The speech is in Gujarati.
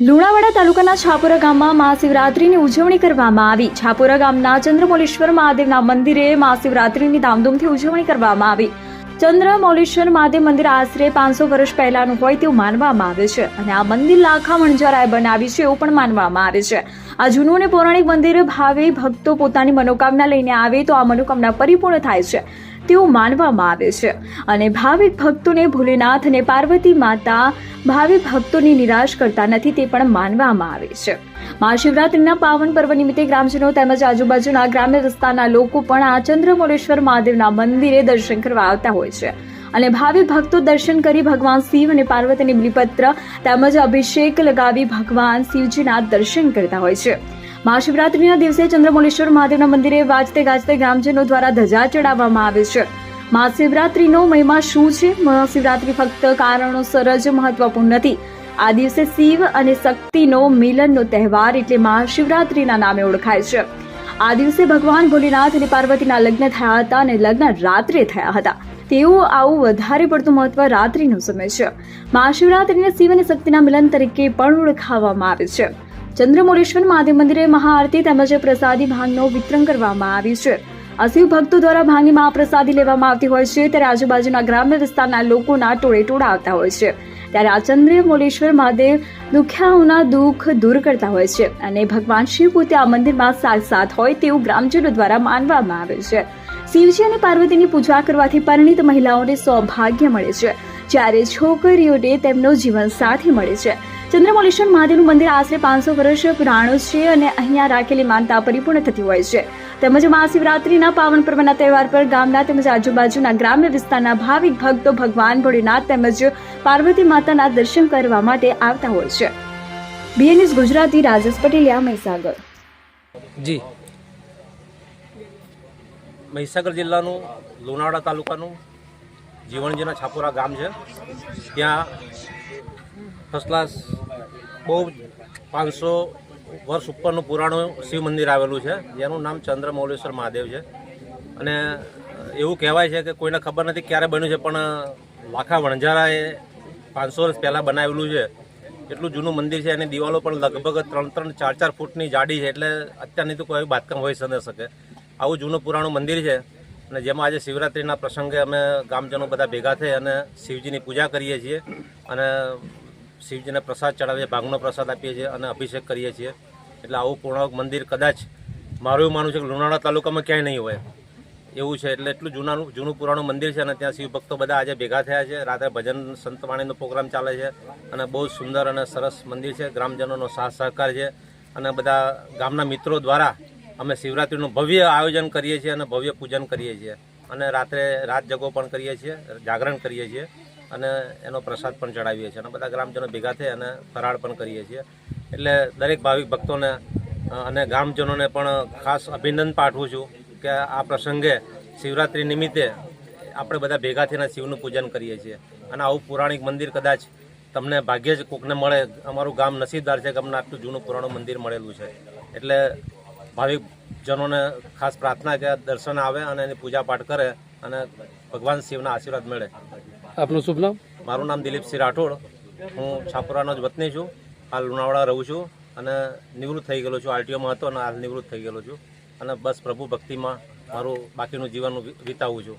લુણાવાડા તાલુકાના છાપુરા ગામમાં મહાશિવરાત્રિની ઉજવણી કરવામાં આવી. છાપુરા ગામના ચંદ્રમોલેશ્વર મહાદેવના મંદિરે મહાશિવરાત્રિની ધામધૂમથી ઉજવણી કરવામાં આવી. ચંદ્રમોલેશ્વર મહાદેવ મંદિર આશરે પાંચસો વર્ષ પહેલાનું હોય તેવું માનવામાં આવે છે અને આ મંદિર લાખા વણજારાએ બનાવી છે એવું પણ માનવામાં આવે છે. આ જૂનું અને પૌરાણિક મંદિર ભાવે ભક્તો પોતાની મનોકામના લઈને આવે તો આ મનોકામના પરિપૂર્ણ થાય છે. તેવું માનવામાં આવે છે. અને ભાવિક ભક્તોને ભોલેનાથ અને પાર્વતી માતા ભાવિક ભક્તોની નિરાશ કરતા નથી તે પણ માનવામાં આવે છે. મહાશિવરાત્રિના પાવન પર્વ નિમિત્તે ગ્રામજનો તેમજ આજુબાજુના ગ્રામ્ય વિસ્તારના લોકો પણ આ ચંદ્રમોળેશ્વર મહાદેવના મંદિરે દર્શન કરવા આવતા હોય છે. અને ભાવિ ભક્તો દર્શન કરી ભગવાન શિવ અને પાર્વતીની બિલીપત્ર તેમજ અભિષેક લગાવી ભગવાન શિવજીના દર્શન કરતા હોય છે. મહાશિવરાત્રિના દિવસે ચંદ્રમોલેશ્વર મહાદેવના મંદિરે વાજતે ગાજતે ગ્રામજનો દ્વારા ધજા ચડાવવામાં આવે છે. મહાશિવરાત્રિનો મહિમા શું છે? મહાશિવરાત્રિ ફક્ત કારણોસર જ મહત્વપૂર્ણ નથી. આ દિવસે શિવ અને શક્તિનો મિલનનો તહેવાર એટલે મહાશિવરાત્રિના નામે ઓળખાય છે. આ દિવસે ભગવાન ભોલેનાથ અને પાર્વતીના લગ્ન થયા હતા અને લગ્ન રાત્રે થયા હતા. તેવું આવું વધારે પડતું મહત્વ રાત્રિનો સમય છે. મહાશિવરાત્રિને શિવ અને શક્તિના મિલન તરીકે પણ ઓળખાવવામાં આવે છે. ચંદ્રમૌલેશ્વર મહાદેવ મંદિરે મહાઆરતી તેમજ પ્રસાદી ભાંગનું વિતરણ કરવામાં આવ્યું છે. શિવ ભક્તો દ્વારા ભાંગની મહાપ્રસાદી લેવામાં આવતી હોય છે ત્યારે આજુબાજુના ગ્રામ્ય વિસ્તારના લોકોના ટોળે ટોળા આવતા હોય છે. ત્યારે આ ચંદ્રમુરેશ્વર મહાદેવ દુખ્યાઓના દુઃખ દૂર કરતા હોય છે અને ભગવાન શિવ પોતે આ મંદિરમાં સાથ સાથ હોય તેવું ગ્રામજનો દ્વારા માનવામાં આવે છે. શિવજી અને પાર્વતીની પૂજા કરવાથી પરિણીત મહિલાઓને સૌભાગ્ય મળે છે. જ્યારે છોકરીઓને તેમનો જીવન સાથી મળે છે. ચંદ્રમૌલેશ્વર મહાદેવનું મંદિર આશરે પાંચસો વર્ષ પુરાણું છે અને અહીંયા રાખેલી માનતા પરિપૂર્ણ થતી હોય છે. તેમજ મહાશિવરાત્રિના પાવન પર્વના તહેવાર પર ગામના તેમજ આજુબાજુના ગ્રામ્ય વિસ્તારના ભાવિક ભક્તો ભગવાન ભોળેનાથ તેમજ પાર્વતી માતાના દર્શન કરવા માટે આવતા હોય છે. બીએનએસ ગુજરાતી રાજેશ પટેલિયા મહીસાગર. જી. મહીસાગર જિલ્લાનું લોનાવાડા તાલુકાનું જીવણજીના છાપુરા ગામ છે. ત્યાં ફર્સ્ટ ક્લાસ બહુ પાંચસો વર્ષ ઉપરનું પુરાણું શિવ મંદિર આવેલું છે. જેનું નામ ચંદ્રમૌલેશ્વર મહાદેવ છે. અને એવું કહેવાય છે કે કોઈને ખબર નથી ક્યારે બન્યું છે, પણ લાખા વણઝારાએ પાંચસો વર્ષ પહેલાં બનાવેલું છે. એટલું જૂનું મંદિર છે. એની દિવાલો પણ લગભગ ત્રણ ત્રણ, ચાર ચાર ફૂટની જાડી છે, એટલે અત્યારની તો કોઈ બાંધકામ હોઈ ન શકે. આવું જૂનું પુરાણું મંદિર છે. અને જેમાં આજે શિવરાત્રિના પ્રસંગે અમે ગામજનો બધા ભેગા થઈ અને શિવજીની પૂજા કરીએ છીએ. અને શિવજીને પ્રસાદ ચડાવીએ ભાગનો પ્રસાદ આપીએ છીએ અને અભિષેક કરીએ છીએ. એટલે આવું પૂર્ણાવક મંદિર કદાચ મારું એવું માનવું છે કે લુણાવાડા તાલુકામાં ક્યાંય નહીં હોય. એવું છે, એટલે એટલું જૂનાનું, જૂનું પુરાણું મંદિર છે અને ત્યાં શિવ ભક્તો બધા આજે ભેગા થયા છે. રાત્રે ભજન સંતવાણીનો પ્રોગ્રામ ચાલે છે અને બહુ સુંદર અને સરસ મંદિર છે. ગ્રામજનોનો સાથ સહકાર છે અને બધા ગામના મિત્રો દ્વારા અમે શિવરાત્રિનું ભવ્ય આયોજન કરીએ છીએ અને ભવ્ય પૂજન કરીએ છીએ. અને રાત્રે રાત જગો પણ કરીએ છીએ, જાગરણ કરીએ છીએ. અને એનો પ્રસાદ પણ ચડાવીએ છીએ. અને બધા ગ્રામજનો ભેગા થઈ અને ફરાળ પણ કરીએ છીએ. એટલે દરેક ભાવિક ભક્તોને અને ગ્રામજનોને પણ ખાસ અભિનંદન પાઠવું છું કે આ પ્રસંગે શિવરાત્રિ નિમિત્તે આપણે બધા ભેગા થઈને શિવનું પૂજન કરીએ છીએ. અને આવું પૌરાણિક મંદિર કદાચ તમને ભાગ્યે જ કોકને મળે. અમારું ગામ નસીબદાર છે કે અમને આટલું જૂનું પુરાણું મંદિર મળેલું છે. એટલે ભાવિક જનોને ખાસ પ્રાર્થના કે દર્શન આવે અને એની પૂજા પાઠ કરે અને ભગવાન શિવના આશીર્વાદ મળે. આપનું શુભ નામ? મારું નામ દિલીપસિંહ રાઠોડ. હું છાપુરાનો જ વતની છું. હાલ લુણાવાડા રહું છું અને નિવૃત્ત થઈ ગયેલો છું. આરટીઓમાં હતો અને હાલ નિવૃત્ત થઈ ગયેલો છું. અને બસ પ્રભુ ભક્તિમાં મારું બાકીનું જીવન વિતાવું છું.